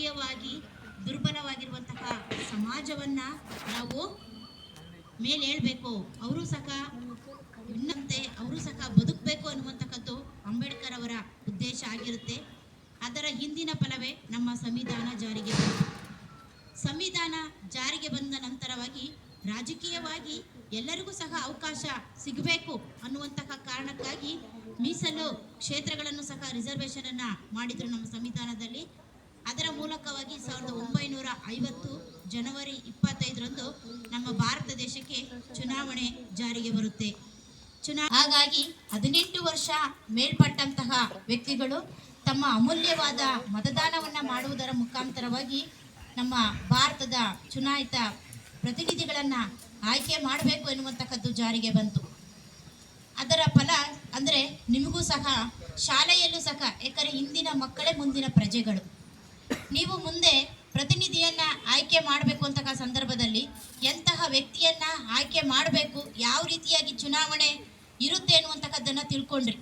ರಾಜಕೀಯವಾಗಿ ದುರ್ಬಲವಾಗಿರುವಂತಹ ಸಮಾಜವನ್ನ ನಾವು ಮೇಲೆ ಹೇಳ್ಬೇಕು. ಅವರು ಸಹ ಇನ್ನಂತೆ ಅವರು ಸಹ ಬದುಕಬೇಕು ಅನ್ನುವಂತಕ್ಕದ್ದು ಅಂಬೇಡ್ಕರ್ ಅವರ ಉದ್ದೇಶ ಆಗಿರುತ್ತೆ. ಅದರ ಹಿಂದಿನ ಫಲವೇ ನಮ್ಮ ಸಂವಿಧಾನ ಜಾರಿಗೆ ಸಂವಿಧಾನ ಜಾರಿಗೆ ಬಂದ ನಂತರವಾಗಿ ರಾಜಕೀಯವಾಗಿ ಎಲ್ಲರಿಗೂ ಸಹ ಅವಕಾಶ ಸಿಗಬೇಕು ಅನ್ನುವಂತಹ ಕಾರಣಕ್ಕಾಗಿ ಮೀಸಲು ಕ್ಷೇತ್ರಗಳನ್ನು ಸಹ ರಿಸರ್ವೇಶನ್ ಅನ್ನ ಮಾಡಿದ್ರು ನಮ್ಮ ಸಂವಿಧಾನದಲ್ಲಿ. ಅದರ ಮೂಲಕವಾಗಿ ಸಾವಿರದ ಒಂಬೈನೂರ ಐವತ್ತು ಜನವರಿ ಇಪ್ಪತ್ತೈದರಂದು ನಮ್ಮ ಭಾರತ ದೇಶಕ್ಕೆ ಚುನಾವಣೆ ಜಾರಿಗೆ ಬರುತ್ತೆ. ಚುನಾ ಹಾಗಾಗಿ ಹದಿನೆಂಟು ವರ್ಷ ಮೇಲ್ಪಟ್ಟಂತಹ ವ್ಯಕ್ತಿಗಳು ತಮ್ಮ ಅಮೂಲ್ಯವಾದ ಮತದಾನವನ್ನ ಮಾಡುವುದರ ಮುಖಾಂತರವಾಗಿ ನಮ್ಮ ಭಾರತದ ಚುನಾಯಿತ ಪ್ರತಿನಿಧಿಗಳನ್ನ ಆಯ್ಕೆ ಮಾಡಬೇಕು ಎನ್ನುವಂತಕ್ಕದ್ದು ಜಾರಿಗೆ ಬಂತು. ಅದರ ಫಲ ಅಂದರೆ ನಿಮಗೂ ಸಹ, ಶಾಲೆಯಲ್ಲೂ ಸಹ ಯಾಕಂದರೆ ಇಂದಿನ ಮಕ್ಕಳೇ ಮುಂದಿನ ಪ್ರಜೆಗಳು. ನೀವು ಮುಂದೆ ಪ್ರತಿನಿಧಿಯನ್ನ ಆಯ್ಕೆ ಮಾಡಬೇಕು ಅಂತ ಸಂದರ್ಭದಲ್ಲಿ ಎಂತಹ ವ್ಯಕ್ತಿಯನ್ನ ಆಯ್ಕೆ ಮಾಡಬೇಕು, ಯಾವ ರೀತಿಯಾಗಿ ಚುನಾವಣೆ ಇರುತ್ತೆ ಅನ್ನುವಂತಕ್ಕದ್ದನ್ನ ತಿಳ್ಕೊಂಡ್ರಿ.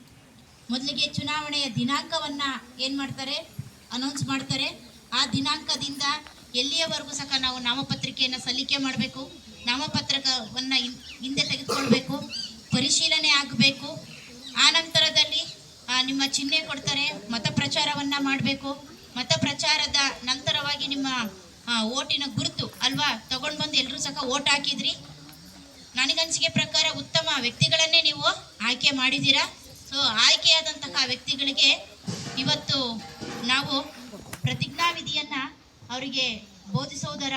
ಮೊದಲಿಗೆ ಚುನಾವಣೆಯ ದಿನಾಂಕವನ್ನ ಏನ್ ಮಾಡ್ತಾರೆ ಅನೌನ್ಸ್ ಮಾಡ್ತಾರೆ. ಆ ದಿನಾಂಕದಿಂದ ಎಲ್ಲಿಯವರೆಗೂ ಸಹ ನಾವು ನಾಮಪತ್ರಿಕೆಯನ್ನು ಸಲ್ಲಿಕೆ ಮಾಡಬೇಕು, ನಾಮಪತ್ರಕವನ್ನ ಹಿಂದೆ ತೆಗೆದುಕೊಳ್ಬೇಕು, ಪರಿಶೀಲನೆ ಆಗಬೇಕು. ಆ ನಂತರದಲ್ಲಿ ನಿಮ್ಮ ಚಿಹ್ನೆ ಕೊಡ್ತಾರೆ ಮತ ಪ್ರಚಾರವನ್ನ ಮಾಡಬೇಕು. ಮತ ಪ್ರಚಾರದ ನಂತರವಾಗಿ ನಿಮ್ಮ ಓಟಿನ ಗುರುತು ಅಲ್ವಾ? ತಗೊಂಡು ಬಂದು ಎಲ್ಲರೂ ಸಹ ಓಟ್ ಹಾಕಿದ್ರಿ. ನನಗನ್ಸಿಕೆ ಪ್ರಕಾರ ಉತ್ತಮ ವ್ಯಕ್ತಿಗಳನ್ನೇ ನೀವು ಆಯ್ಕೆ ಮಾಡಿದ್ದೀರಾ? ಸೊ ಆಯ್ಕೆಯಾದಂತಹ ವ್ಯಕ್ತಿಗಳಿಗೆ ಇವತ್ತು ನಾವು ಪ್ರತಿಜ್ಞಾವಿಧಿಯನ್ನ ಅವರಿಗೆ ಬೋಧಿಸುವುದರ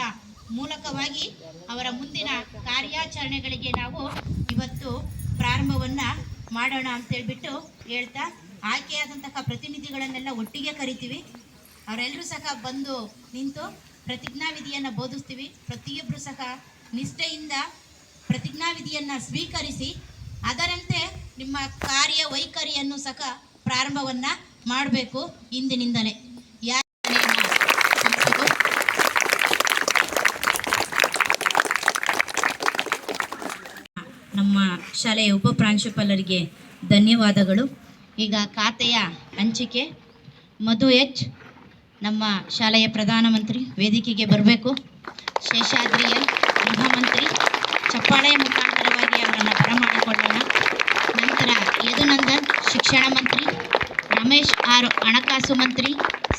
ಮೂಲಕವಾಗಿ ಅವರ ಮುಂದಿನ ಕಾರ್ಯಾಚರಣೆಗಳಿಗೆ ನಾವು ಇವತ್ತು ಪ್ರಾರಂಭವನ್ನ ಮಾಡೋಣ ಅಂತ ಹೇಳ್ಬಿಟ್ಟು ಹೇಳ್ತಾ, ಆಯ್ಕೆಯಾದಂತಹ ಪ್ರತಿನಿಧಿಗಳನ್ನೆಲ್ಲ ಒಟ್ಟಿಗೆ ಕರಿತೀವಿ. ಅವರೆಲ್ಲರೂ ಸಹ ಬಂದು ನಿಂತು ಪ್ರತಿಜ್ಞಾವಿಧಿಯನ್ನ ಬೋಧಿಸ್ತೀವಿ. ಪ್ರತಿಯೊಬ್ಬರು ಸಹ ನಿಷ್ಠೆಯಿಂದ ಪ್ರತಿಜ್ಞಾವಿಧಿಯನ್ನ ಸ್ವೀಕರಿಸಿ, ಅದರಂತೆ ನಿಮ್ಮ ಕಾರ್ಯ ವೈಖರಿಯನ್ನು ಸಹ ಪ್ರಾರಂಭವನ್ನ ಮಾಡಬೇಕು ಇಂದಿನಿಂದಲೇ. ಯಾರು ನಮ್ಮ ಶಾಲೆಯ ಉಪ ಪ್ರಾಂಶುಪಾಲರಿಗೆ ಧನ್ಯವಾದಗಳು. ಈಗ ಖಾತೆಯ ಹಂಚಿಕೆ. ಮಧು ಎಚ್. ನಮ್ಮ ಶಾಲೆಯ ಪ್ರಧಾನಮಂತ್ರಿ ವೇದಿಕೆಗೆ ಬರಬೇಕು. ಶೇಷಾದ್ರಿಯ ಗೃಹಮಂತ್ರಿ ಚಪ್ಪಾಳೆಯ ಮುಖಾಂತರವಾಗಿ ಅವರನ್ನು ಬರಮಾಡಿಕೊಳ್ಳೋಣ. ನಂತರ ಯದುನಂದನ್ ಶಿಕ್ಷಣ ಮಂತ್ರಿ, ರಮೇಶ್ ಆರ್ ಹಣಕಾಸು ಮಂತ್ರಿ,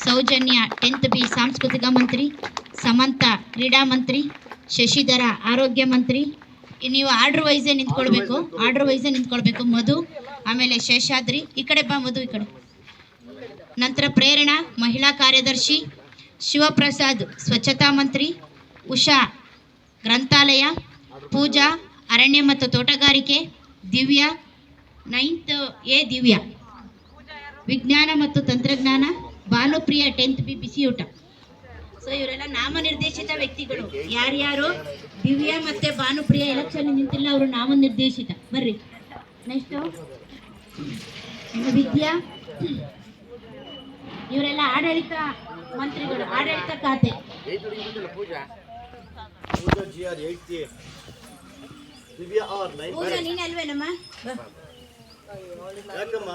ಸೌಜನ್ಯ ಟೆಂತ್ ಬಿ ಸಾಂಸ್ಕೃತಿಕ ಮಂತ್ರಿ, ಸಮಂತ ಕ್ರೀಡಾ ಮಂತ್ರಿ, ಶಶಿಧರ ಆರೋಗ್ಯ ಮಂತ್ರಿ. ನೀವು ಆರ್ಡರ್ ವೈಸೇ ನಿಂತ್ಕೊಳ್ಬೇಕು, ಆರ್ಡರ್ ವೈಸೇ ನಿಂತ್ಕೊಳ್ಬೇಕು. ಮಧು, ಆಮೇಲೆ ಶೇಷಾದ್ರಿ, ಈ ಕಡೆ ಬಾ ಮಧು, ಈ ಕಡೆ. ನಂತರ ಪ್ರೇರಣಾ, ಮಹಿಳಾ ಕಾರ್ಯದರ್ಶಿ, ಶಿವಪ್ರಸಾದ್ ಸ್ವಚ್ಛತಾ ಮಂತ್ರಿ, ಉಷಾ ಗ್ರಂಥಾಲಯ, ಪೂಜಾ, ಅರಣ್ಯ ಮತ್ತು ತೋಟಗಾರಿಕೆ, ದಿವ್ಯ, ನೈನ್ತ್ ಎ ದಿವ್ಯ. ವಿಜ್ಞಾನ ಮತ್ತು ತಂತ್ರಜ್ಞಾನ, ಭಾನುಪ್ರಿಯ ಟೆಂತ್ ಬಿ ಬಿಸಿಯೂಟ ಸೊ ಇವರೆಲ್ಲ ನಾಮನಿರ್ದೇಶಿತ ವ್ಯಕ್ತಿಗಳು. ಯಾರ್ಯಾರು? ದಿವ್ಯ ಮತ್ತೆ ಭಾನುಪ್ರಿಯ ಎಲೆಕ್ಷನ್ ನಿಂತಿಲ್ಲ, ಅವರು ನಾಮನಿರ್ದೇಶಿತ. ಬರ್ರಿ. ನೆಕ್ಸ್ಟ್ ವಿದ್ಯಾ. ಇವರೆಲ್ಲ ಆಡಳಿತ ಮಂತ್ರಿಗಳು ಆಡಳಿತ ಖಾತೆ. ಪೂಜಾ ದಿವ್ಯಾ ನೈನ್ ಅಲ್ವೇನಮ್ಮ? ಬಾ. ಯಾಕಮ್ಮ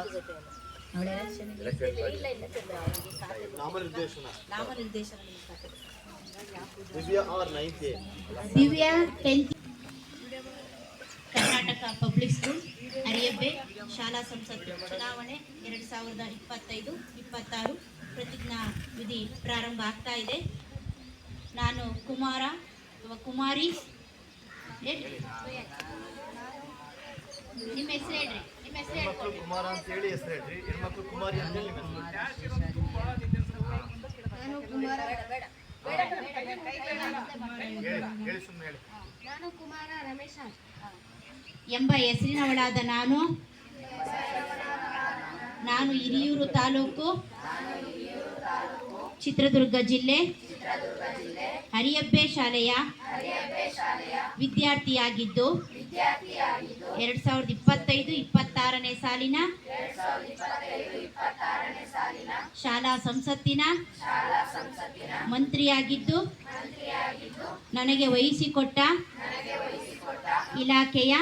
ಕರ್ನಾಟಕ ಪಬ್ಲಿಕ್ ಸ್ಕೂಲ್ ಅರಿಯಬ್ಬೆ ಶಾಲಾ ಸಂಸತ್ತು ಚುನಾವಣೆ ಎರಡು ಸಾವಿರದ ಇಪ್ಪತ್ತೈದು ಇಪ್ಪತ್ತಾರು ಪ್ರತಿಜ್ಞಾ ವಿಧಿ ಪ್ರಾರಂಭ ಆಗ್ತಾ ಇದೆ. ನಾನು ಕುಮಾರ ಅಥವಾ ಕುಮಾರಿ. ಹೇಳ್ರಿ ನಿಮ್ಮ ಹೆಸರು ಹೇಳ್ರಿ ನಿಮ್ಮ ಹೆಸರು ಹೆಣ್ಮಕ್ಳು ಕುಮಾರ ಅಂತ ಹೇಳಿ ಹೆಸರು ಹೇಳ್ರಿ. ಹೆಣ್ಮಕ್ಳು ಕುಮಾರಿ ಅಂತ ಹೇಳಿ ನಿಮ್ಮ ಹೆಸರು. ಹೇಳಿ ಹೇಳಿ ಸುಮ್ಮನೆ ಹೇಳಿ. ನಾನು ಕುಮಾರ ರಮೇಶ ಎಂಬ ಹೆಸರಿನವಳಾದ ನಾನು. ನಾನು ಹಿರಿಯೂರು ತಾಲೂಕು ಚಿತ್ರದುರ್ಗ ಜಿಲ್ಲೆ ಹರಿಯಬ್ಬೆ ಶಾಲೆಯ ವಿದ್ಯಾರ್ಥಿಯಾಗಿದ್ದು ಎರಡ್ ಸಾವಿರದ ಇಪ್ಪತ್ತೈದು ಇಪ್ಪತ್ತಾರನೇ ಸಾಲಿನ ಶಾಲಾ ಸಂಸತ್ತಿನ ಮಂತ್ರಿಯಾಗಿದ್ದು ನನಗೆ ವಹಿಸಿಕೊಟ್ಟ ಇಲಾಖೆಯ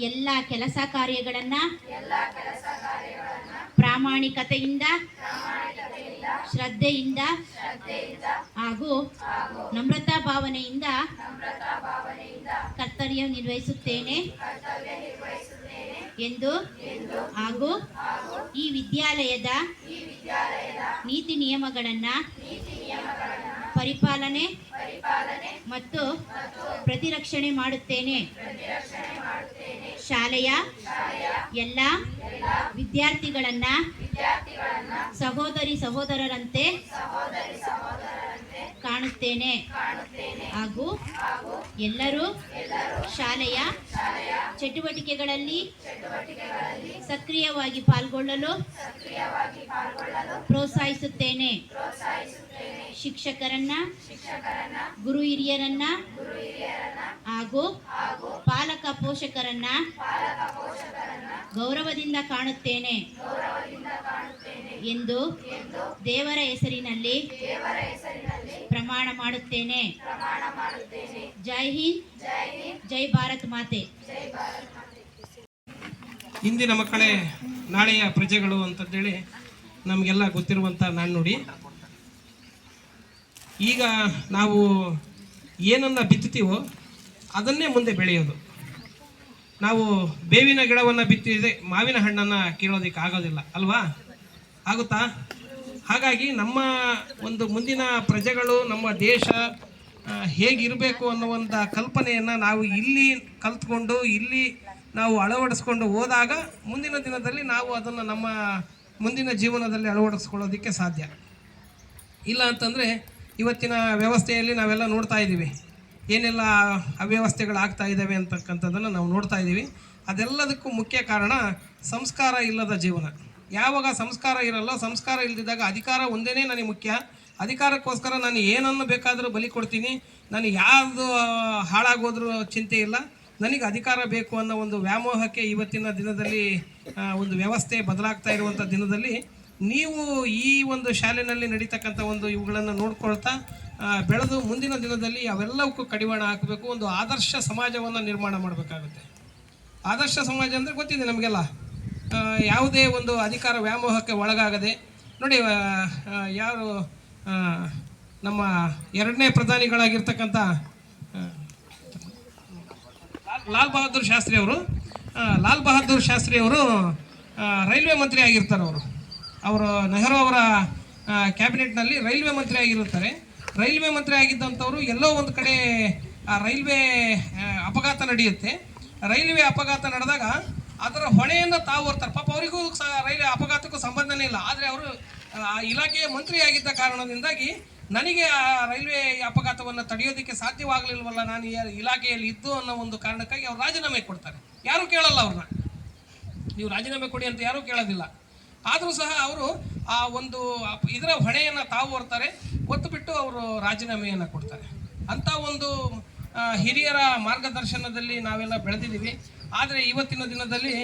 ಎಲ್ಲ ಕೆಲಸ ಕಾರ್ಯಗಳನ್ನ ಪ್ರಾಮಾಣಿಕತೆಯಿಂದ ಶ್ರದ್ಧೆಯಿಂದ ಹಾಗೂ ನಮ್ರತಾ ಭಾವನೆಯಿಂದ ಕರ್ತವ್ಯ ನಿರ್ವಹಿಸುತ್ತೇನೆ ಎಂದು ಹಾಗೂ ಈ ವಿದ್ಯಾಲಯದ ನೀತಿ ನಿಯಮಗಳನ್ನು ಪರಿಪಾಲನೆ ಮತ್ತು ಪ್ರತಿರಕ್ಷಣೆ ಮಾಡುತ್ತೇನೆ. ಶಾಲೆಯ ಎಲ್ಲ ವಿದ್ಯಾರ್ಥಿಗಳನ್ನ ಸಹೋದರಿ ಸಹೋದರರಂತೆ ಕಾಣುತ್ತೇನೆ. ಹಾಗೂ ಎಲ್ಲರೂ ಶಾಲೆಯ ಚಟುವಟಿಕೆಗಳಲ್ಲಿ ಸಕ್ರಿಯವಾಗಿ ಪಾಲ್ಗೊಳ್ಳಲು ಪ್ರೋತ್ಸಾಹಿಸುತ್ತೇನೆ. ಶಿಕ್ಷಕರನ್ನ, ಗುರು ಹಿರಿಯರನ್ನ ಹಾಗೂ ಪಾಲಕ ಪೋಷಕರನ್ನ ಗೌರವದಿಂದ ಕಾಣುತ್ತೇನೆ ಎಂದು ದೇವರ ಹೆಸರಿನಲ್ಲಿ ಪ್ರಮಾಣ ಮಾಡುತ್ತೇನೆ. ಜೈ ಹಿಂದ್. ಜೈ ಭಾರತ್ ಮಾತೆ. ಇಂದಿನ ಮಕ್ಕಳೇ, ನಾಳೆಯ ಪ್ರಜೆಗಳು ಅಂತಂದೇಳಿ ನಮಗೆಲ್ಲ ಗೊತ್ತಿರುವಂಥ ನಾಣ್ಣುಡಿ ಈಗ ನಾವು ಏನನ್ನು ಬಿತ್ತುತ್ತೀವೋ ಅದನ್ನೇ ಮುಂದೆ ಬೆಳೆಯೋದು. ನಾವು ಬೇವಿನ ಗಿಡವನ್ನು ಬಿತ್ತಿದೆ ಮಾವಿನ ಹಣ್ಣನ್ನು ಕೀಳೋದಕ್ಕೆ ಆಗೋದಿಲ್ಲ, ಅಲ್ವಾ? ಆಗುತ್ತಾ? ಹಾಗಾಗಿ ನಮ್ಮ ಒಂದು ಮುಂದಿನ ಪ್ರಜೆಗಳು, ನಮ್ಮ ದೇಶ ಹೇಗಿರಬೇಕು ಅನ್ನೋ ಒಂದು ಕಲ್ಪನೆಯನ್ನು ನಾವು ಇಲ್ಲಿ ಕಲ್ತ್ಕೊಂಡು, ಇಲ್ಲಿ ನಾವು ಅಳವಡಿಸ್ಕೊಂಡು ಹೋದಾಗ ಮುಂದಿನ ದಿನದಲ್ಲಿ ನಾವು ಅದನ್ನು ನಮ್ಮ ಮುಂದಿನ ಜೀವನದಲ್ಲಿ ಅಳವಡಿಸ್ಕೊಳ್ಳೋದಕ್ಕೆ ಸಾಧ್ಯ. ಇಲ್ಲ ಅಂತಂದರೆ ಇವತ್ತಿನ ವ್ಯವಸ್ಥೆಯಲ್ಲಿ ನಾವೆಲ್ಲ ನೋಡ್ತಾ ಇದ್ದೀವಿ. ಏನೆಲ್ಲ ಅವ್ಯವಸ್ಥೆಗಳಾಗ್ತಾ ಇದ್ದಾವೆ ಅಂತಕ್ಕಂಥದ್ದನ್ನು ನಾವು ನೋಡ್ತಾ ಇದ್ದೀವಿ. ಅದೆಲ್ಲದಕ್ಕೂ ಮುಖ್ಯ ಕಾರಣ ಸಂಸ್ಕಾರ ಇಲ್ಲದ ಜೀವನ. ಯಾವಾಗ ಸಂಸ್ಕಾರ ಇರಲ್ಲ, ಸಂಸ್ಕಾರ ಇಲ್ಲದಿದ್ದಾಗ ಅಧಿಕಾರ ಒಂದೇ ನನಗೆ ಮುಖ್ಯ. ಅಧಿಕಾರಕ್ಕೋಸ್ಕರ ನಾನು ಏನನ್ನು ಬೇಕಾದರೂ ಬಲಿ ಕೊಡ್ತೀನಿ. ನಾನು ಯಾವುದು ಹಾಳಾಗೋದ್ರೂ ಚಿಂತೆ ಇಲ್ಲ. ನನಗೆ ಅಧಿಕಾರ ಬೇಕು ಅನ್ನೋ ಒಂದು ವ್ಯಾಮೋಹಕ್ಕೆ ಇವತ್ತಿನ ದಿನದಲ್ಲಿ ಒಂದು ವ್ಯವಸ್ಥೆ ಬದಲಾಗ್ತಾ ಇರುವಂಥ ದಿನದಲ್ಲಿ ನೀವು ಈ ಒಂದು ಶಾಲೆಯಲ್ಲಿ ನಡೀತಕ್ಕಂಥ ಒಂದು ಇವುಗಳನ್ನು ನೋಡ್ಕೊಳ್ತಾ ಬೆಳೆದು ಮುಂದಿನ ದಿನದಲ್ಲಿ ಅವೆಲ್ಲವಕ್ಕೂ ಕಡಿವಾಣ ಹಾಕಬೇಕು. ಒಂದು ಆದರ್ಶ ಸಮಾಜವನ್ನು ನಿರ್ಮಾಣ ಮಾಡಬೇಕಾಗುತ್ತೆ. ಆದರ್ಶ ಸಮಾಜ ಅಂದರೆ ಗೊತ್ತಿದೆ ನಮಗೆಲ್ಲ. ಯಾವುದೇ ಒಂದು ಅಧಿಕಾರ ವ್ಯಾಮೋಹಕ್ಕೆ ಒಳಗಾಗದೆ, ನೋಡಿ ಯಾರು ನಮ್ಮ ಎರಡನೇ ಪ್ರಧಾನಿಗಳಾಗಿರ್ತಕ್ಕಂಥ ಲಾಲ್- ಬಹದ್ದೂರ್ ಶಾಸ್ತ್ರಿ ಅವರು ಲಾಲ್ ಬಹದ್ದೂರ್ ಶಾಸ್ತ್ರಿ ಅವರು ರೈಲ್ವೆ ಮಂತ್ರಿ ಆಗಿರ್ತಾರೆ ಅವರು. ಅವರು ನೆಹರು ಅವರ ಕ್ಯಾಬಿನೆಟ್ನಲ್ಲಿ ರೈಲ್ವೆ ಮಂತ್ರಿ ಆಗಿರುತ್ತಾರೆ. ರೈಲ್ವೆ ಮಂತ್ರಿ ಆಗಿದ್ದಂಥವರು ಎಲ್ಲೋ ಒಂದು ಕಡೆ ರೈಲ್ವೆ ಅಪಘಾತ ನಡೆಯುತ್ತೆ. ರೈಲ್ವೆ ಅಪಘಾತ ನಡೆದಾಗ ಅದರ ಹೊಣೆಯನ್ನು ತಾವು ಹೊರ್ತಾರೆ. ಪಾಪ ಅವರಿಗೂ ಸಹ ರೈಲ್ವೆ ಅಪಘಾತಕ್ಕೂ ಸಂಬಂಧನೇ ಇಲ್ಲ. ಆದರೆ ಅವರು ಇಲಾಖೆಯ ಮಂತ್ರಿಯಾಗಿದ್ದ ಕಾರಣದಿಂದಾಗಿ ನನಗೆ ಆ ರೈಲ್ವೆ ಅಪಘಾತವನ್ನು ತಡೆಯೋದಕ್ಕೆ ಸಾಧ್ಯವಾಗಲಿಲ್ವಲ್ಲ ನಾನು ಇಲಾಖೆಯಲ್ಲಿ ಇದ್ದು ಅನ್ನೋ ಒಂದು ಕಾರಣಕ್ಕಾಗಿ ಅವ್ರು ರಾಜೀನಾಮೆ ಕೊಡ್ತಾರೆ. ಯಾರೂ ಕೇಳಲ್ಲ ಅವ್ರನ್ನ. ನೀವು ರಾಜೀನಾಮೆ ಕೊಡಿ ಅಂತ ಯಾರೂ ಕೇಳೋದಿಲ್ಲ. ಆದರೂ ಸಹ ಅವರು ಆ ಒಂದು ಇದರ ಹೊಣೆಯನ್ನು ತಾವು ಹೊರ್ತಾರೆ ಒತ್ತು ಬಿಟ್ಟು ಅವರು ರಾಜೀನಾಮೆಯನ್ನು ಕೊಡ್ತಾರೆ. ಅಂಥ ಒಂದು ಹಿರಿಯರ ಮಾರ್ಗದರ್ಶನದಲ್ಲಿ ನಾವೆಲ್ಲ ಬೆಳೆದಿದ್ದೀವಿ. ಆದರೆ ಇವತ್ತಿನ ದಿನದಲ್ಲಿ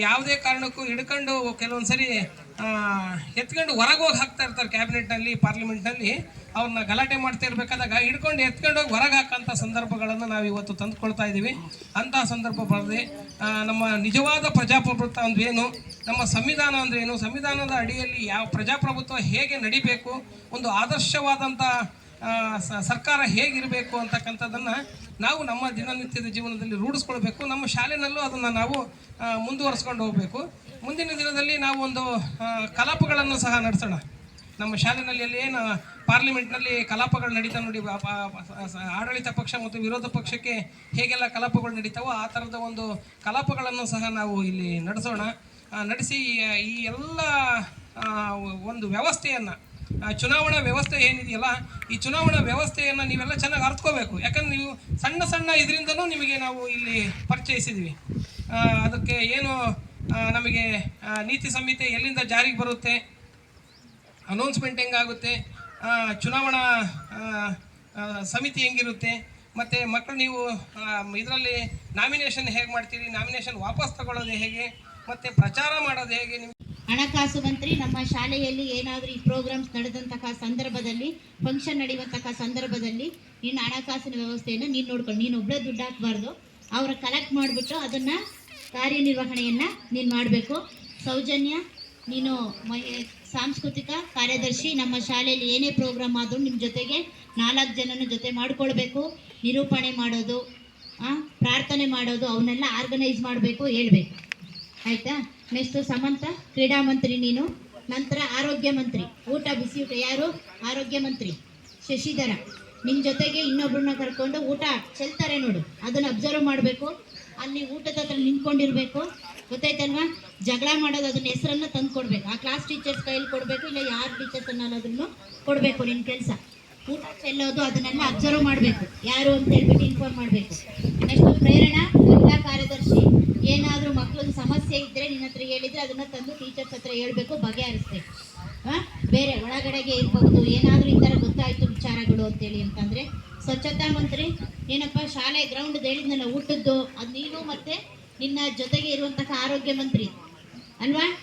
ಯಾವುದೇ ಕಾರಣಕ್ಕೂ ಹಿಡ್ಕೊಂಡು ಕೆಲವೊಂದು ಸರಿ ಆ, ಎತ್ಕೊಂಡು ಹೊರಗೆ ಹೋಗಿ ಹಾಕ್ತಾ ಇರ್ತಾರೆ ಕ್ಯಾಬಿನೆಟ್ನಲ್ಲಿ, ಪಾರ್ಲಿಮೆಂಟ್ನಲ್ಲಿ. ಅವ್ರನ್ನ ಗಲಾಟೆ ಮಾಡ್ತಾ ಇರಬೇಕಾದಾಗ ಹಿಡ್ಕೊಂಡು ಎತ್ಕೊಂಡು ಹೋಗಿ ಹೊರಗೆ ಹಾಕೋಂಥ ಸಂದರ್ಭಗಳನ್ನು ನಾವು ಇವತ್ತು ತಂದುಕೊಳ್ತಾ ಇದ್ದೀವಿ ಅಂತಹ ಸಂದರ್ಭ ಬರದೆ ನಮ್ಮ ನಿಜವಾದ ಪ್ರಜಾಪ್ರಭುತ್ವ ಅಂದ್ರೆ ಏನು, ನಮ್ಮ ಸಂವಿಧಾನ ಅಂದ್ರೆ ಏನು, ಸಂವಿಧಾನದ ಅಡಿಯಲ್ಲಿ ಯಾವ ಪ್ರಜಾಪ್ರಭುತ್ವ ಹೇಗೆ ನಡಿಬೇಕು, ಒಂದು ಆದರ್ಶವಾದಂಥ ಸರ್ಕಾರ ಹೇಗಿರಬೇಕು ಅಂತಕ್ಕಂಥದ್ದನ್ನು ನಾವು ನಮ್ಮ ದಿನನಿತ್ಯದ ಜೀವನದಲ್ಲಿ ರೂಢಿಸ್ಕೊಳ್ಬೇಕು. ನಮ್ಮ ಶಾಲೆನಲ್ಲೂ ಅದನ್ನು ನಾವು ಮುಂದುವರಿಸ್ಕೊಂಡು ಹೋಗಬೇಕು. ಮುಂದಿನ ದಿನದಲ್ಲಿ ನಾವು ಒಂದು ಕಲಾಪಗಳನ್ನು ಸಹ ನಡೆಸೋಣ. ನಮ್ಮ ಶಾಲೆನಲ್ಲಿ ಏನು, ಪಾರ್ಲಿಮೆಂಟ್ನಲ್ಲಿ ಕಲಾಪಗಳು ನಡೀತಾ ನೋಡಿ ಆಡಳಿತ ಪಕ್ಷ ಮತ್ತು ವಿರೋಧ ಪಕ್ಷಕ್ಕೆ ಹೇಗೆಲ್ಲ ಕಲಾಪಗಳು ನಡೀತಾವೋ ಆ ಥರದ ಒಂದು ಕಲಾಪಗಳನ್ನು ಸಹ ನಾವು ಇಲ್ಲಿ ನಡೆಸೋಣ. ನಡೆಸಿ, ಈ ಎಲ್ಲ ಒಂದು ವ್ಯವಸ್ಥೆಯನ್ನು ಚುನಾವಣಾ ವ್ಯವಸ್ಥೆ ಏನಿದೆಯಲ್ಲ, ಈ ಚುನಾವಣಾ ವ್ಯವಸ್ಥೆಯನ್ನು ನೀವೆಲ್ಲ ಚೆನ್ನಾಗಿ ಅರ್ಥಕೋಬೇಕು ಯಾಕಂದ್ರೆ ನೀವು ಸಣ್ಣ ಸಣ್ಣ ಇದರಿಂದನೂ ನಿಮಗೆ ನಾವು ಇಲ್ಲಿ ಪರಿಚಯಿಸಿದ್ವಿ. ಅದಕ್ಕೆ ಏನು ನಮಗೆ ನೀತಿ ಸಂಹಿತೆ ಎಲ್ಲಿಂದ ಜಾರಿಗೆ ಬರುತ್ತೆ ಅನೌನ್ಸ್ಮೆಂಟ್ ಹೆಂಗಾಗುತ್ತೆ ಚುನಾವಣಾ ಸಮಿತಿ ಹೆಂಗಿರುತ್ತೆ, ಮತ್ತು ಮಕ್ಕಳು ನೀವು ಇದರಲ್ಲಿ ನಾಮಿನೇಷನ್ ಹೇಗೆ ಮಾಡ್ತೀರಿ, ನಾಮಿನೇಷನ್ ವಾಪಸ್ ತಗೊಳ್ಳೋದು ಹೇಗೆ, ಮತ್ತು ಪ್ರಚಾರ ಮಾಡೋದು ಹೇಗೆ, ನಿಮ್ಗೆ ಹಣಕಾಸು ಮಂತ್ರಿ, ನಮ್ಮ ಶಾಲೆಯಲ್ಲಿ ಏನಾದರೂ ಈ ಪ್ರೋಗ್ರಾಮ್ಸ್ ನಡೆದಂತಹ ಸಂದರ್ಭದಲ್ಲಿ ಫಂಕ್ಷನ್ ನಡೆಯುವಂತಹ ಸಂದರ್ಭದಲ್ಲಿ ನಿನ್ನ ಹಣಕಾಸಿನ ವ್ಯವಸ್ಥೆಯನ್ನು ನೀನು ನೋಡ್ಕೊಂಡು ನೀನು ಒಬ್ಬಳೇ ದುಡ್ಡು ಹಾಕಬಾರ್ದು. ಅವರ ಕಲೆಕ್ಟ್ ಮಾಡಿಬಿಟ್ಟು ಅದನ್ನು ಕಾರ್ಯನಿರ್ವಹಣೆಯನ್ನು ನೀನು ಮಾಡಬೇಕು. ಸೌಜನ್ಯ, ನೀನು ಮಹಿ ಸಾಂಸ್ಕೃತಿಕ ಕಾರ್ಯದರ್ಶಿ, ನಮ್ಮ ಶಾಲೆಯಲ್ಲಿ ಏನೇ ಪ್ರೋಗ್ರಾಮ್ ಆದರೂ ನಿಮ್ಮ ಜೊತೆಗೆ ನಾಲ್ಕು ಜನನ ಜೊತೆ ಮಾಡಿಕೊಳ್ಬೇಕು. ನಿರೂಪಣೆ ಮಾಡೋದು ಪ್ರಾರ್ಥನೆ ಮಾಡೋದು, ಅವನ್ನೆಲ್ಲ ಆರ್ಗನೈಸ್ ಮಾಡಬೇಕು, ಹೇಳ್ಬೇಕು. ಆಯ್ತಾ? ನೆಕ್ಸ್ಟ್ ಸಮಂತ ಕ್ರೀಡಾ ಮಂತ್ರಿ ನೀನು ನಂತರ ಆರೋಗ್ಯ ಮಂತ್ರಿ, ಊಟ ಬಿಸಿ ಊಟ ಯಾರು? ಆರೋಗ್ಯ ಮಂತ್ರಿ ಶಶಿಧರ. ನಿನ್ನ ಜೊತೆಗೆ ಇನ್ನೊಬ್ರನ್ನ ಕರ್ಕೊಂಡು ಊಟ ಚೆಲ್ತಾರೆ ನೋಡು, ಅದನ್ನ ಅಬ್ಸರ್ವ್ ಮಾಡಬೇಕು. ಅಲ್ಲಿ ಊಟದ ಹತ್ರ ನಿಂತ್ಕೊಂಡಿರ್ಬೇಕು. ಗೊತ್ತಾಯ್ತಲ್ವಾ? ಜಗಳ ಮಾಡೋದು ಅದನ್ನ ಹೆಸರನ್ನು ತಂದು ಕೊಡ್ಬೇಕು ಆ ಕ್ಲಾಸ್ ಟೀಚರ್ಸ್ ಕೈಯಲ್ಲಿ ಕೊಡಬೇಕು, ಇಲ್ಲ ಯಾರು ಟೀಚರ್ಸ್ ಅನ್ನೋದನ್ನು ಕೊಡಬೇಕು ನಿನ್ನ ಕೆಲಸ. ಊಟ ಚೆಲ್ಲೋದು ಅದನ್ನೆಲ್ಲ ಅಬ್ಸರ್ವ್ ಮಾಡಬೇಕು. ಯಾರು ಅಂತ ಹೇಳ್ಬಿಟ್ಟು ಇನ್ಫಾರ್ಮ್ ಮಾಡಬೇಕು. ನೆಕ್ಸ್ಟ್ ಪ್ರೇರಣಾ ಮಹಿಳಾ ಕಾರ್ಯದರ್ಶಿ. ಏನಾದರೂ ಮಕ್ಕಳಿಗೆ ಸಮಸ್ಯೆ ಇದ್ದರೆ ನಿನ್ನ ಹತ್ರ ಹೇಳಿದರೆ ಅದನ್ನು ತಂದು ಟೀಚರ್ಸ್ ಹತ್ರ ಹೇಳಬೇಕು, ಬಗೆಹರಿಸ್ಬೇಕು. ಹಾಂ? ಬೇರೆ ಒಳಗಡೆಗೆ ಇರಬಹುದು. ಏನಾದರೂ ಈ ಥರ ಗೊತ್ತಾಯಿತು ವಿಚಾರಗಳು ಅಂತೇಳಿ ಅಂತಂದರೆ, ಸ್ವಚ್ಛತಾ ಮಂತ್ರಿ, ಏನಪ್ಪ ಶಾಲೆ ಗ್ರೌಂಡ್ ಹೇಳಿದ್ನಲ್ಲ ಊಟದ್ದು, ಅದು ನೀನು ಮತ್ತೆ ನಿನ್ನ ಜೊತೆಗೆ ಇರುವಂತಹ ಆರೋಗ್ಯ ಮಂತ್ರಿ. ಅಲ್ವಾ?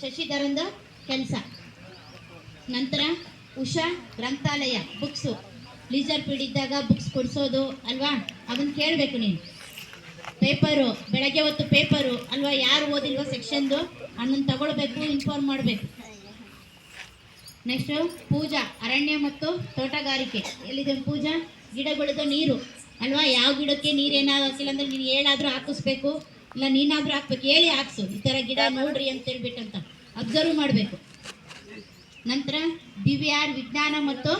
ಶಶಿಧರಂದು ಕೆಲಸ. ನಂತರ ಉಷಾ ಗ್ರಂಥಾಲಯ ಬುಕ್ಸು ಲೀಜರ್ ಪೀಡ್ ಇದ್ದಾಗ ಬುಕ್ಸ್ ಕೊಡಿಸೋದು, ಅಲ್ವಾ? ಅದನ್ನು ಕೇಳಬೇಕು ನೀನು. ಪೇಪರು, ಬೆಳಗ್ಗೆ ಹೊತ್ತು ಪೇಪರು ಅಲ್ವಾ? ಯಾರು ಓದಿಲ್ವೋ ಸೆಕ್ಷನ್ದು ಅದನ್ನು ತಗೊಳ್ಬೇಕು ಇನ್ಫಾರ್ಮ್ ಮಾಡಬೇಕು. ನೆಕ್ಸ್ಟು ಪೂಜಾ, ಅರಣ್ಯ ಮತ್ತು ತೋಟಗಾರಿಕೆ. ಎಲ್ಲಿದೆ ಪೂಜಾ? ಗಿಡಗಳದ್ದು ನೀರು. ಅಲ್ವಾ? ಯಾವ ಗಿಡಕ್ಕೆ ನೀರು ಏನಾದ್ರು ಹಾಕಿಲ್ಲ ಅಂದ್ರೆ ನೀನು ಹೇಳಾದರೂ ಹಾಕಿಸ್ಬೇಕು, ಇಲ್ಲ ನೀನಾದರೂ ಹಾಕ್ಬೇಕು. ಹೇಳಿ ಹಾಕ್ಸು. ಈ ಥರ ಗಿಡ ನೋಡ್ರಿ ಅಂತ ಹೇಳ್ಬಿಟ್ಟಂತ. ಅಬ್ಸರ್ವ್ ಮಾಡಬೇಕು. ನಂತರ ಬಿ ವಿ ಆರ್ ವಿಜ್ಞಾನ ಮತ್ತು